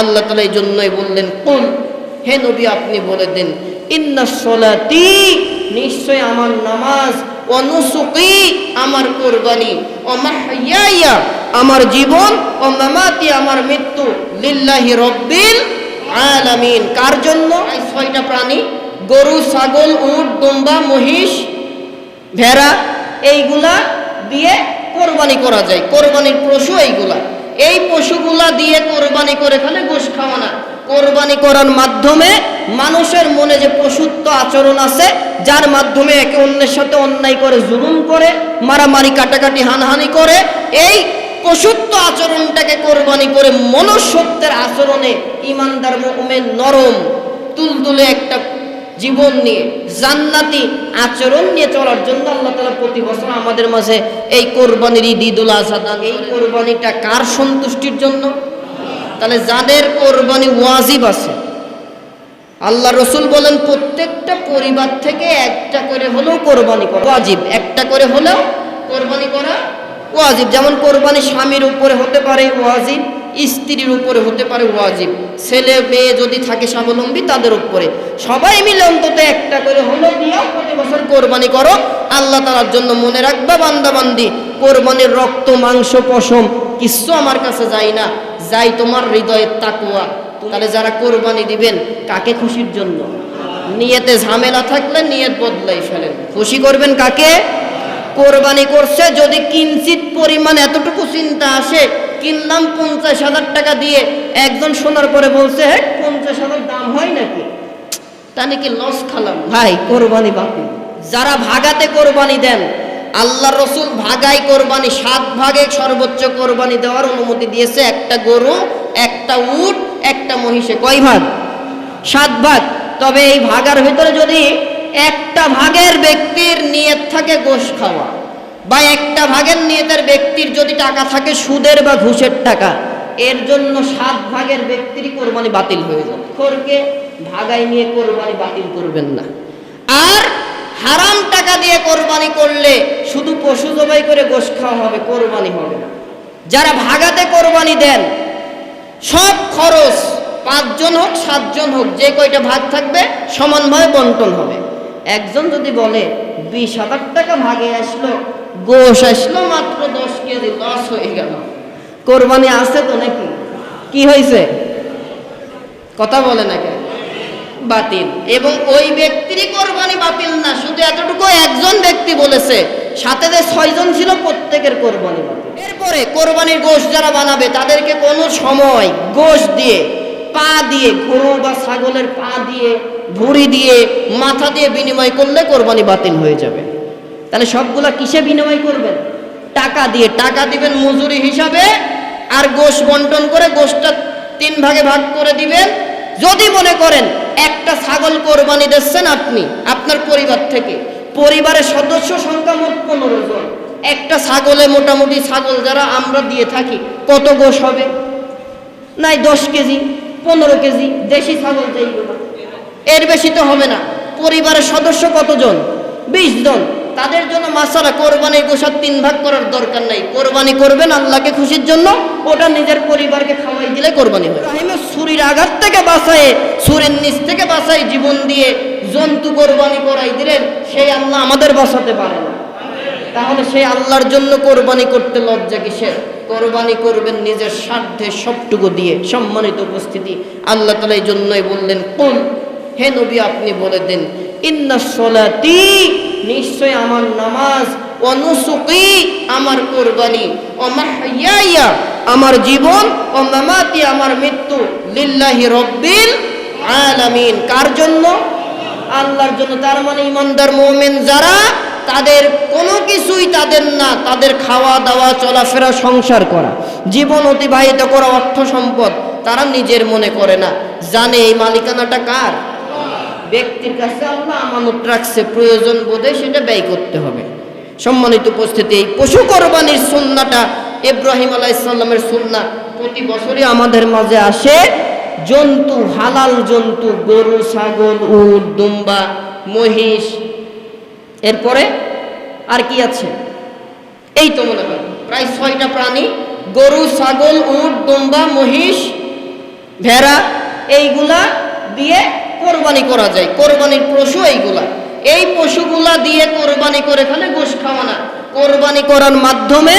আল্লাহ তালা এই জন্যই বললেন কোন হে নবী, আপনি বলে দেন, ইন্না সলাতি, নিশ্চয় আমার নামাজ অনুসুকি আমার কোরবানি ও মাহিয়া আমার জীবন ও মামাতি, আমার মৃত্যু, লিল্লাহি রব্বিল আলামিন। কার জন্য? এই ছয়টা প্রাণী, গরু, ছাগল, উট, দুম্বা, মহিষ, ভেড়া, এইগুলা দিয়ে কোরবানি করা যায়। কোরবানির পশু এইগুলা। এই পশুগুলা দিয়ে কোরবানি করে ফেলে, গোশ খাওয়া না। কোরবানি করার মাধ্যমে মানুষের মনে যে পশুত্ব আচরণ আছে, যার মাধ্যমে একে অন্যের সাথে অন্যায় করে, জুলুম করে, মারামারি, কাটাকাটি, হানহানি করে, এই পশুত্ব আচরণটাকে কোরবানি করে মনুষ্যত্বের আচরণে ইমানদার, মুমিন, নরম, তুলতুলে একটা জীবন নিয়ে, জান্নাতি আচরণ নিয়ে চলার জন্য আল্লাহ তালা প্রতি বছর আমাদের মাঝে এই কোরবানির ঈদ, ঈদুল আজহা দান। এই কোরবানিটা কার সন্তুষ্টির জন্য? তাহলে যাদের কোরবানি ওয়াজিব আছে, আল্লাহ রসুল বলেন, প্রত্যেকটা পরিবার থেকে একটা করে হলেও কোরবানি করা ওয়াজিব। একটা করে হলেও কোরবানি করা ওয়াজিব। যেমন কোরবানি স্বামীর উপরে হতে পারে ওয়াজিব স্ত্রীর উপরে হতে পারে ওয়াজিব। ছেলে মেয়ে যদি থাকে স্বাবলম্বী, তাদের উপরে। সবাই মিলে অন্তত একটা করে দিয়েও প্রতি বছর কোরবানি করো। আল্লাহ তালার জন্য মনে রাখবা, বান্দাবান্দি, কোরবানির রক্ত, মাংস, পশম, কিচ্ছু আমার কাছে যায় না। যাই তোমার হৃদয়ের তাকুয়া তাহলে যারা কোরবানি দিবেন, কাকে খুশির জন্য? নিয়েতে ঝামেলা থাকলে নিয়ত বদলাই ফেলেন। খুশি করবেন কাকে? কোরবানি করছে, যদি কিঞ্চিত পরিমাণ এতটুকু চিন্তা আসে, কিনলাম পঞ্চাশ হাজার টাকা দিয়ে, একজন শোনার পরে বলছে হ্যাঁ পঞ্চাশ হাজার দাম হয় নাকি? তা নাকি লস খালাম। ভাই, কোরবানি বাতিল। যারা ভাগাতে কোরবানি দেন, আল্লাহ রসুল ভাগাই কোরবানি, সাত ভাগে সর্বোচ্চ কোরবানি দেওয়ার অনুমতি দিয়েছে, একটা গরু, একটা উট, একটা মহিষে। কয় ভাগ? সাত ভাগ। তবে এই ভাগার ভিতরে যদি একটা ভাগের ব্যক্তির নিয়ত থাকে গোশ খাওয়া বা একটা ভাগের নিয়তের ব্যক্তির যদি টাকা থাকে সুদের বা ঘুষের টাকা, এর জন্য সাত ভাগের ব্যক্তিরই কোরবানি বাতিল হয়ে যাবে। খোরকে ভাগাই নিয়ে কোরবানি বাতিল করবেন না। আর হারাম টাকা দিয়ে কোরবানি করলে শুধু পশু জবাই করে গোশ খাওয়া হবে, কোরবানি হবে না। যারা ভাগাতে কোরবানি দেন, সব খরচ পাঁচজন হোক, সাতজন হোক, যে কয়টা ভাগ থাকবে সমানভাবে বন্টন হবে। একজন যদি বলে, বিশ হাজার টাকা ভাগে আসলো, গোশ আসলো, মাত্র দশ কেজি লস হয়ে গেল। কোরবানি আছে তো নাকি? কি হয়েছে? কথা বলে না কেন? বাতিল। এবং ওই ব্যক্তিরই কোরবানি বাতিল না, শুধু এতটুকু একজন ব্যক্তি বলেছে, সাথে যে ছয়জন ছিল প্রত্যেকের কোরবানি বাতিল। এরপরে কোরবানির গোশ যারা বানাবে, তাদেরকে কোনো সময় গোশ দিয়ে পা দিয়ে গরু বা ছাগলের পা দিয়ে, ভুঁড়ি দিয়ে, মাথা দিয়ে বিনিময় করলে কোরবানি বাতিল হয়ে যাবে। তাহলে সবগুলা কিসে বিনিময় করবেন? টাকা দিয়ে। টাকা দিবেন মজুরি হিসাবে, আর গোশ বন্টন করে গোশটা তিন ভাগে ভাগ করে দিবেন। যদি মনে করেন একটা ছাগল কোরবানি দিচ্ছেন আপনি, আপনার পরিবার থেকে। পরিবারের সদস্য সংখ্যা মোট পনেরো জন। একটা ছাগলে মোটামুটি ছাগল যারা আমরা দিয়ে থাকি, কত গোশ হবে? নাই, দশ কেজি। পনেরো কেজি দেশি ছাগল যেইগুলো এর বেশি তো হবে না। পরিবারের সদস্য কতজন? বিশ জন। তাদের জন্য মাসালা কোরবানি গোসার তিন ভাগ করার দরকার নাই। কোরবানি করবেন আল্লাহকে খুশির জন্য, ওটা নিজের পরিবারকে খাওয়াই দিলে কোরবানি হয়। ইব্রাহিমের ছুরির আঘাত থেকে বাঁচায়, ছুরির নিচ থেকে বাঁচায় জীবন দিয়ে জন্তু কোরবানি করাই দিলেন, সেই আল্লাহ আমাদের বাঁচাতে পারে না। তাহলে সেই আল্লাহর জন্য কোরবানি করতে লজ্জা কিসের? কোরবানি করবেন নিজের স্বার্থে সবটুকু দিয়ে সম্মানিত উপস্থিতি। আল্লাহ তালা এই জন্যই বললেন, কুল, হে নবী, আপনি বলে দেন, ইন্না সলাতি, নিশ্চয় আমার নামাজ অনুসুকি আমার কোরবানি ও মাহিয়া আমার জীবন ও মামাতি, আমার মৃত্যু, লিল্লাহি রব্বিল আলামিন। কার জন্য? আল্লাহর জন্য। তার মানে ইমানদার মোমেন যারা তাদের কোনো কিছুই তাদের না, তাদের খাওয়া দাওয়া, চলাফেরা, সংসার করা। জীবন অতিবাহিত করা অর্থ সম্পদ তারা নিজের মনে করে না। জানে এই মালিকানাটা কার? ব্যক্তির কাছে আল্লাহ আমানত রাখছে, প্রয়োজন বোধে সেটা ব্যয় করতে হবে। সম্মানিত উপস্থিতি, এই পশু কোরবানির সুন্নাটা ইব্রাহিম আলাইসাল্লামের সুন্না প্রতি বছরই আমাদের মাঝে আসে। জন্তু, হালাল জন্তু, গরু, ছাগল, উট, দুম্বা, মহিষ এরপরে আর কি আছে? এই তো মনে হয়। প্রায় ছয়টা প্রাণী, গরু, ছাগল, উট, দুম্বা, মহিষ, ভেড়া, এইগুলা দিয়ে কোরবানি করা যায়। কোরবানির পশু এইগুলা। এই পশুগুলা দিয়ে কোরবানি করে ফেলে গোশ খাওয়া না কোরবানি করার মাধ্যমে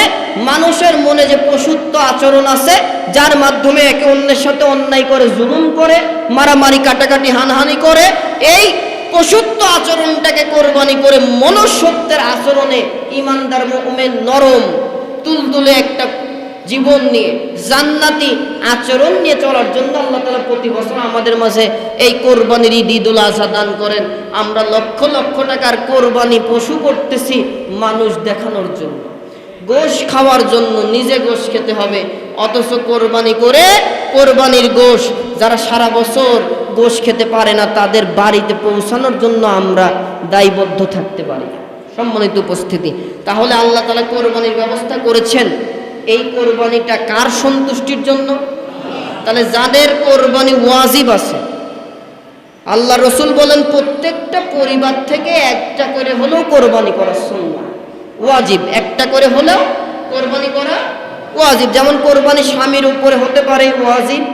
মানুষের মনে যে পশুত্ব আচরণ আছে, যার মাধ্যমে একে অন্যের সাথে অন্যায় করে জুলুম করে, মারামারি, কাটাকাটি, হানহানি করে, এই পশুত্ব আচরণটাকে কোরবানি করে মনুষ্যত্বের আচরণে ইমানদার মুমিন নরম, তুলতুলে একটা জীবন নিয়ে, জান্নাতি আচরণ নিয়ে চলার জন্য আল্লাহ তালা প্রতি বছর আমাদের মাঝে এই কোরবানির ঈদ ঈদুল আজহা দান করেন। আমরা লক্ষ লক্ষ টাকার কোরবানি পশু করতেছি মানুষ দেখানোর জন্য। গোশ খাওয়ার জন্য নিজে গোশ খেতে হবে, অথচ কোরবানি করে কোরবানির গোশ যারা সারা বছর গোশ খেতে পারে না, তাদের বাড়িতে পৌঁছানোর জন্য আমরা দায়বদ্ধ থাকতে পারি। সম্মানিত উপস্থিতি, তাহলে আল্লাহ তালা কোরবানির ব্যবস্থা করেছেন। এই কোরবানিটা কার সন্তুষ্টির জন্য? তাহলে যাদের কোরবানি ওয়াজিব আছে, আল্লাহ রসুল বলেন, প্রত্যেকটা পরিবার থেকে একটা করে হলেও কোরবানি করা সুন্নাহ। ওয়াজিব, একটা করে হলেও কোরবানি করা ওয়াজিব। যেমন কোরবানি স্বামীর উপরে হতে পারে ওয়াজিব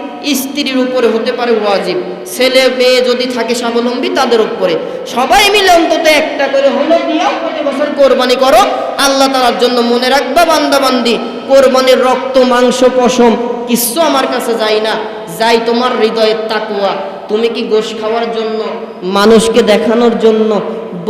স্ত্রীর উপরে হতে পারে ওয়াজিব। ছেলে মেয়ে যদি থাকে স্বাবলম্বী, তাদের উপরে। সবাই মিলে অন্তত একটা করে হলো প্রতি বছর কোরবানি করো। আল্লাহ তালার জন্য মনে রাখবা, বান্দাবান্দি, কোরবানির রক্ত, মাংস, পশম, কিচ্ছু আমার কাছে যায় না। যাই তোমার হৃদয়ের তাকুয়া তুমি কি গোশ খাওয়ার জন্য, মানুষকে দেখানোর জন্য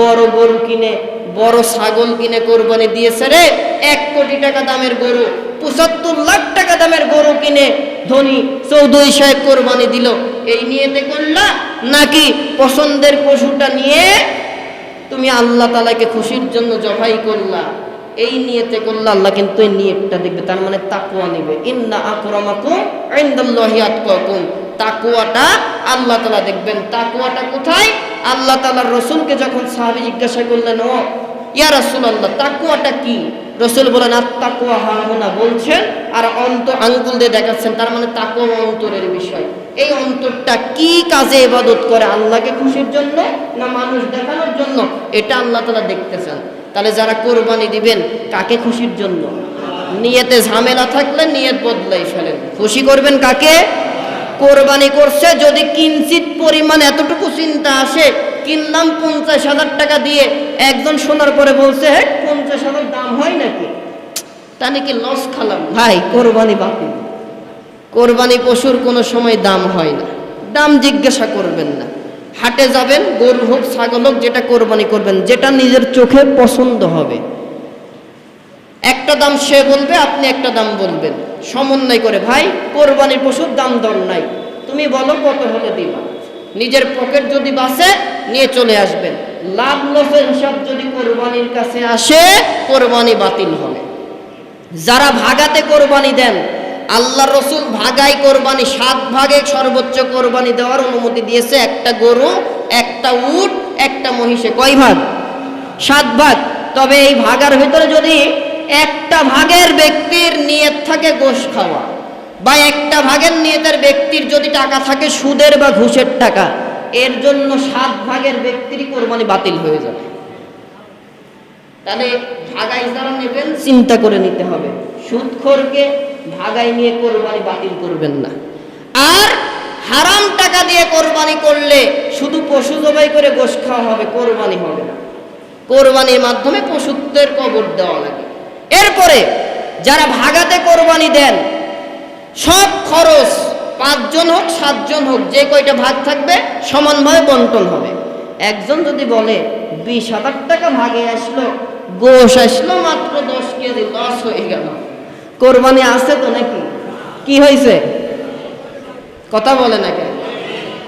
বড় গরু কিনে, বড় ছাগল কিনে কোরবানি দিয়েছে রে? এক কোটি টাকা দামের গরু। পঁচাত্তর লাখ টাকা দামের গরু কিনে ধনী চৌধুরী সাহেব কোরবানি দিল। এই নিয়েতে করলা? নাকি পছন্দের পশুটা নিয়ে তুমি আল্লাহ তালাকে খুশির জন্য জবাই করলা? এই নিয়েতে করলে, আল্লাহ কিন্তু এই নিয়তটা দেখবে। তার মানে তাকুয়া নেবে। ইন্না আকরামাকুম ইনদাল্লাহি আতকাকুম। তাকুয়াটা আল্লাহ তালা দেখবেন। তাকুয়াটা কোথায়? আল্লাহ তালার রসুলকে যখন সাহাবি জিজ্ঞাসা করলেন, ও ইয়া রাসূল আল্লাহ তাকুয়াটা কি? রসুল বলেন, আর তাকুয়া হাহুনা বলছেন, আর অন্ত আঙ্গুল দিয়ে দেখাচ্ছেন, তার মানে তাকুয়া অন্তরের বিষয়। এই অন্তরটা কি কাজে ইবাদত করে? আল্লাহকে খুশির জন্য না মানুষ দেখানোর জন্য? এটা আল্লাহ তালা দেখতেছেন। তাহলে যারা কোরবানি দিবেন, কাকে খুশির জন্য? নিয়েতে ঝামেলা থাকলে নিয়ত বদলাই ফেলেন। খুশি করবেন কাকে? কোরবানি করছে, যদি কিঞ্চিত পরিমাণ এতটুকু চিন্তা আসে কিনলাম পঞ্চাশ হাজার টাকা দিয়ে একজন শোনার পরে বলছে হ্যাঁ পঞ্চাশ হাজার দাম হয় নাকি? তা নাকি লস খালাম। ভাই, কোরবানি বাতিল কোরবানি পশুর কোনো সময় দাম হয় না। দাম জিজ্ঞাসা করবেন না। হাটে যাবেন, গরু হোক, ছাগল হোক, যেটা কোরবানি করবেন, যেটা নিজের চোখে পছন্দ হবে। একটা দাম সে বলবে, আপনি একটা দাম বলবেন। সমন্বয় করে, ভাই, কোরবানির পশুর দাম দর নাই। তুমি বলো কত হলে দিবা? নিজের পকেট যদি বাসে নিয়ে চলে আসবেন। লাভ লসের হিসাব যদি কোরবানির কাছে আসে কোরবানি বাতিল হবে। যারা ভাগাতে কোরবানি দেন আল্লাহ রসুল ভাগাই কোরবানি সাত ভাগে সর্বোচ্চ কোরবানি দেওয়ার অনুমতি দিয়েছে। একটা গরু একটা উট একটা মহিষে। কয় ভাগ? সাত ভাগ। তবে এই ভাগার ভিতরে যদি একটা ভাগের ব্যক্তির নিয়ত থাকে গোশ খাওয়া বা একটা ভাগের নিয়তের ব্যক্তির যদি টাকা থাকে সুদের বা ঘুষের টাকা এর জন্য সাত ভাগের ব্যক্তির কোরবানি বাতিল হয়ে যাবে। তাহলে ভাগাই যারা নেবেন, চিন্তা করে নিতে হবে। সুদখোরকে ভাগাই নিয়ে কোরবানি বাতিল করবেন না। আর হারাম টাকা দিয়ে কোরবানি করলে শুধু পশু জবাই করে গোশ খাওয়া হবে, কোরবানি হবে না। কোরবানির মাধ্যমে পশুত্বের কবর দেওয়া লাগে। এরপরে যারা ভাগাতে কোরবানি দেন, সব খরচ পাঁচজন হোক, সাতজন হোক, যে কয়টা ভাগ থাকবে, সমানভাবে বন্টন হবে। একজন যদি বলে, বিশ হাজার টাকা ভাগে আসলো, গোশ আসলো, মাত্র দশ কেজি লস হয়ে গেল। কোরবানি আছে তো নাকি? কি হয়েছে? কথা বলে না কেন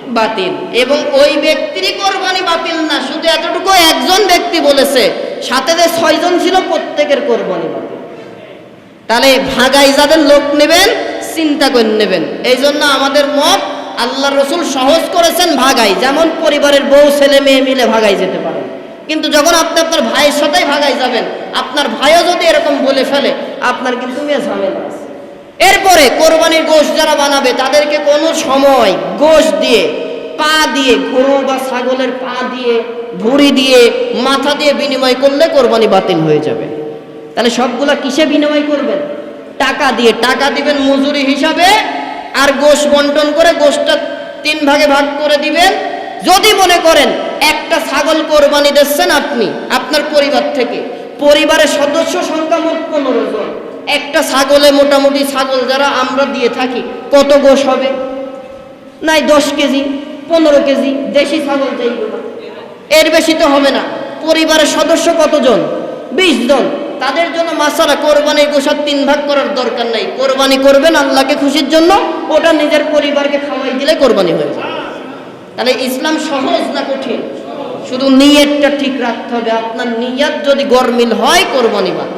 বাতিল। এবং ওই ব্যক্তিরই কোরবানি বাতিল না, শুধু এতটুকু একজন ব্যক্তি বলেছে, সাথে যে ছয়জন ছিল, প্রত্যেকের কোরবানি বাতিল। তাহলে ভাগাই যাদের লোক নেবেন চিন্তা করে নেবেন। এই জন্য আমাদের মত আল্লাহ রসুল সহজ করেছেন ভাগাই। যেমন পরিবারের বউ, ছেলে, মেয়ে মিলে ভাগাই যেতে পারে। কিন্তু যখন আপনি আপনার ভাইয়ের সাথেই ভাগাই যাবেন, আপনার ভাইও যদি এরকম বলে ফেলে, আপনার কিন্তু মেয়ে ঝামেলা এরপরে কোরবানির গোশ যারা বানাবে, তাদেরকে কোনো সময় গোশ দিয়ে, পা দিয়ে, গরু বা ছাগলের পা দিয়ে, ভুঁড়ি দিয়ে, মাথা দিয়ে বিনিময় করলে কোরবানি বাতিল হয়ে যাবে। তাহলে সবগুলা কিসে বিনিময় করবেন? টাকা দিয়ে। টাকা দিবেন মজুরি হিসাবে আর গোশ বন্টন করে গোশটা তিন ভাগে ভাগ করে দিবেন। যদি মনে করেন একটা ছাগল কোরবানি দিচ্ছেন আপনি, আপনার পরিবার থেকে। পরিবারের সদস্য সংখ্যা মোট পনেরো জন। একটা ছাগলে মোটামুটি ছাগল যারা আমরা দিয়ে থাকি, কত গোশ হবে? নাই দশ কেজি, পনেরো কেজি, দেশি ছাগল যেইগুলো এর বেশি তো হবে না। পরিবারের সদস্য কতজন? বিশ জন। তাদের জন্য মাসালা কোরবানি গোসার তিন ভাগ করার দরকার নাই। কোরবানি করবেন আল্লাহকে খুশির জন্য, ওটা নিজের পরিবারকে খাওয়াই দিলে কোরবানি হয়ে যাবে তাহলে ইসলাম সহজ না কঠিন? শুধু নিয়তটা ঠিক রাখতে হবে। আপনার নিয়ত যদি গরমিল হয়, কোরবানি বাদ